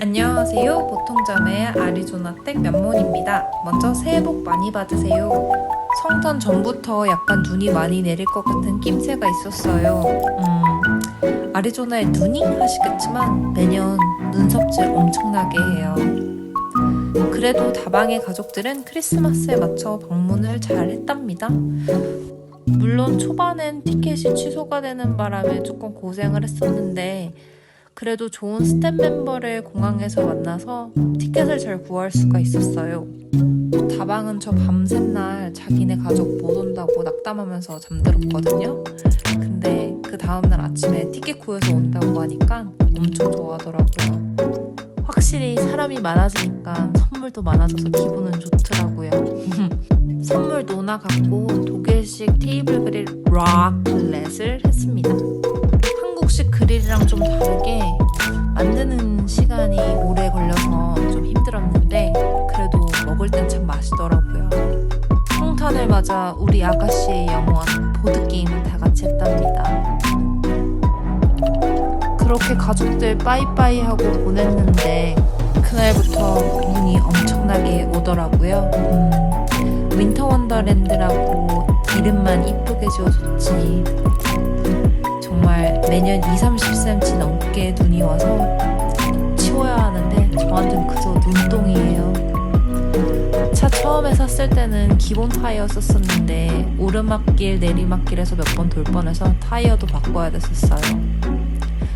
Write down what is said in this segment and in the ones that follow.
안녕하세요. 보통점의 아리조나댁 면몬입니다. 먼저 새해 복 많이 받으세요. 성탄 전부터 약간 눈이 많이 내릴 것 같은 낌새가 있었어요. 음, 아리조나에 눈이 하시겠지만 매년 눈섭질 엄청나게 해요. 그래도 다방의 가족들은 크리스마스에 맞춰 방문을 잘 했답니다. 물론 초반엔 티켓이 취소가 되는 바람에 조금 고생을 했었는데 그래도 좋은 스텝 멤버를 공항에서 만나서 티켓을 잘 구할 수가 있었어요. 다방은 저 밤샘날 자기네 가족 못 온다고 낙담하면서 잠들었거든요. 근데 그 다음날 아침에 티켓 구해서 온다고 하니까 엄청 좋아하더라고요. 확실히 사람이 많아지니까 선물도 많아져서 기분은 좋더라고요. 선물 노나 갖고 독일식 테이블 그릴 락렛을 했습니다. 한국식 그릴이랑 좀 다르게 만드는 시간이 오래 걸려서 좀 힘들었는데 그래도 먹을 땐 참 맛있더라고요. 성탄을 맞아 우리 아가씨의 영원 보드게임을 다 같이 했답니다. 그렇게 가족들 빠이빠이 하고 보냈는데 그날부터 눈이 엄청나게 오더라고요. 음, 윈터 원더랜드라고 이름만 이쁘게 지어줬지. 정말 매년 2, 30cm 넘게 눈이 와서 치워야 하는데 저한테는 그저 눈동이에요. 차 처음에 샀을 때는 기본 타이어 썼었는데 오르막길 내리막길에서 몇 번 돌 뻔해서 타이어도 바꿔야 됐었어요.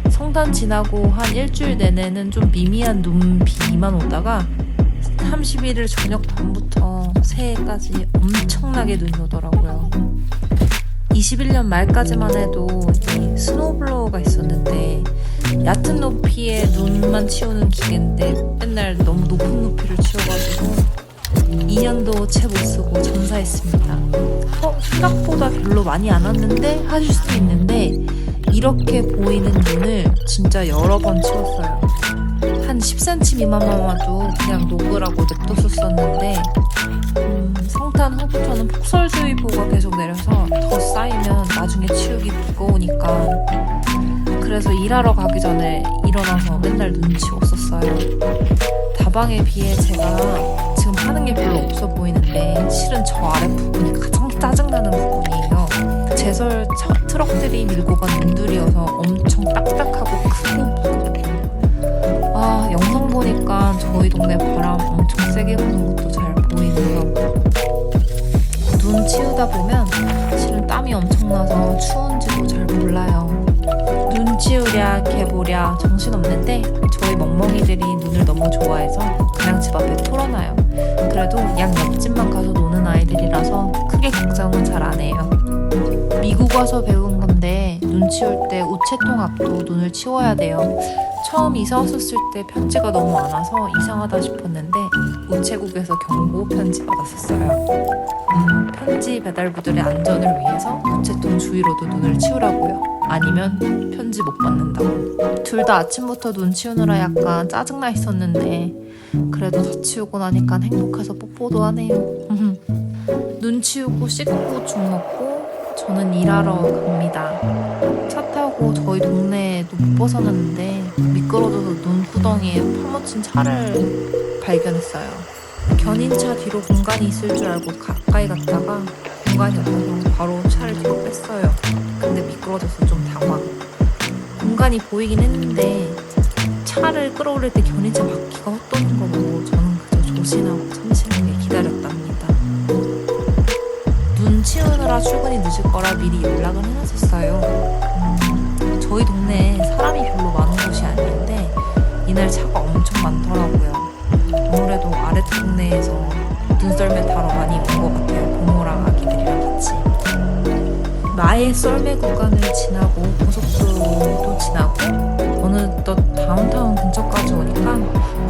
성탄 지나고 한 일주일 내내는 좀 미미한 눈비만 오다가 31일 저녁 밤부터 새해까지 엄청나게 눈이 오더라고요. 21년 말까지만 해도 이 스노블로어가 있었는데 얕은 높이에 눈만 치우는 기계인데 맨날 너무 높은 높이를 치워가지고 2년도 채 못 쓰고 점사했습니다. 어, 생각보다 별로 많이 안 왔는데 하실 수도 있는데 이렇게 보이는 눈을 진짜 여러 번 치웠어요. 한 10cm 미만만 와도 그냥 녹으라고 냅뒀었었는데 음, 성탄 후부터는 폭설주의보가 계속 내려서 더 쌓이면 나중에 치우기 무거우니까 그래서 일하러 가기 전에 일어나서 맨날 눈 치웠었어요. 다방에 비해 제가 지금 하는 게 별로 없어 보이는데 실은 저 아래 부분이 가장 짜증나는 부분이에요. 제설 차- 트럭들이 밀고 간 눈들이어서 엄청 딱딱하고 크고 무겁고 아 영상 보니까 저희 동네 바람 엄청 세게 부는 것도 잘 보이고요. 눈 치우다 보면 실은 땀이 엄청나서 추운지도 잘 몰라요. 눈 치우랴 개보랴 정신없는데 저희 멍멍이들이 눈을 너무 좋아해서 그냥 집 앞에 풀어놔요. 그래도 양 옆집만 가서 노는 아이들이라서 크게 걱정은 잘 안 해요. 미국 와서 배운 건데 눈 치울 때 우체통 앞도 눈을 치워야 돼요. 처음 이사 왔었을 때 편지가 너무 많아서 이상하다 싶었는데 우체국에서 경고 편지 받았었어요. 음, 편지 배달부들의 안전을 위해서 우체통 주위로도 눈을 치우라고요. 아니면 편지 못 받는다고. 둘 다 아침부터 눈 치우느라 약간 짜증나 있었는데 그래도 다 치우고 나니까 행복해서 뽀뽀도 하네요. 눈 치우고 씻고 죽 먹고 저는 일하러 갑니다. 차 타 고 저희 동네에도 못 벗어났는데 미끄러져서 눈구덩이에 파묻힌 차를 발견했어요. 견인차 뒤로 공간이 있을 줄 알고 가까이 갔다가 공간이 없어서 바로 차를 뒤로 뺐어요. 근데 미끄러져서 좀 당황. 공간이 보이긴 했는데 차를 끌어올릴 때 견인차 바퀴가 헛도는 거 보고 저는 그저 조신하고 참신하게 기다렸답니다. 눈 치우느라 출근이 늦을 거라 미리 연락을 해놨었어요. 음, 저희 동네에 사람이 별로 많은 곳이 아닌데 이날 차가 엄청 많더라고요. 아무래도 아래 동네에서 눈썰매 타러 많이 온 것 같아요. 부모랑 아기들이랑 같이. 마의 썰매 구간을 지나고 고속도로도 지나고 어느덧 다운타운 근처까지 오니까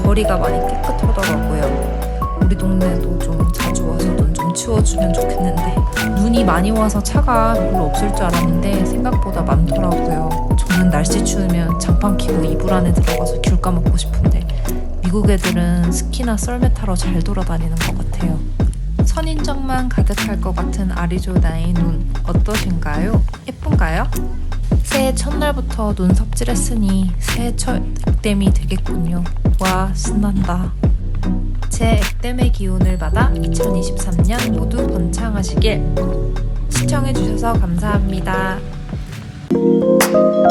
거리가 많이 깨끗하더라고요. 우리 동네도 좀 자주 와서 눈 좀 치워주면 좋겠는데 눈이 많이 와서 차가 별로 없을 줄 알았는데 생각보다 많더라고요. 저는 날씨 추우면 장판 키고 이불 안에 들어가서 귤 까먹고 싶은데 미국 애들은 스키나 썰매 타러 잘 돌아다니는 것 같아요. 선인장만 가득할 것 같은 아리조나의 눈 어떠신가요? 예쁜가요? 새해 첫날부터 눈 섭질했으니 새해 첫 액땜이 되겠군요. 와 신난다. 제 액땜의 기운을 받아 2023년 모두 번창하시길 시청해주셔서 감사합니다. Música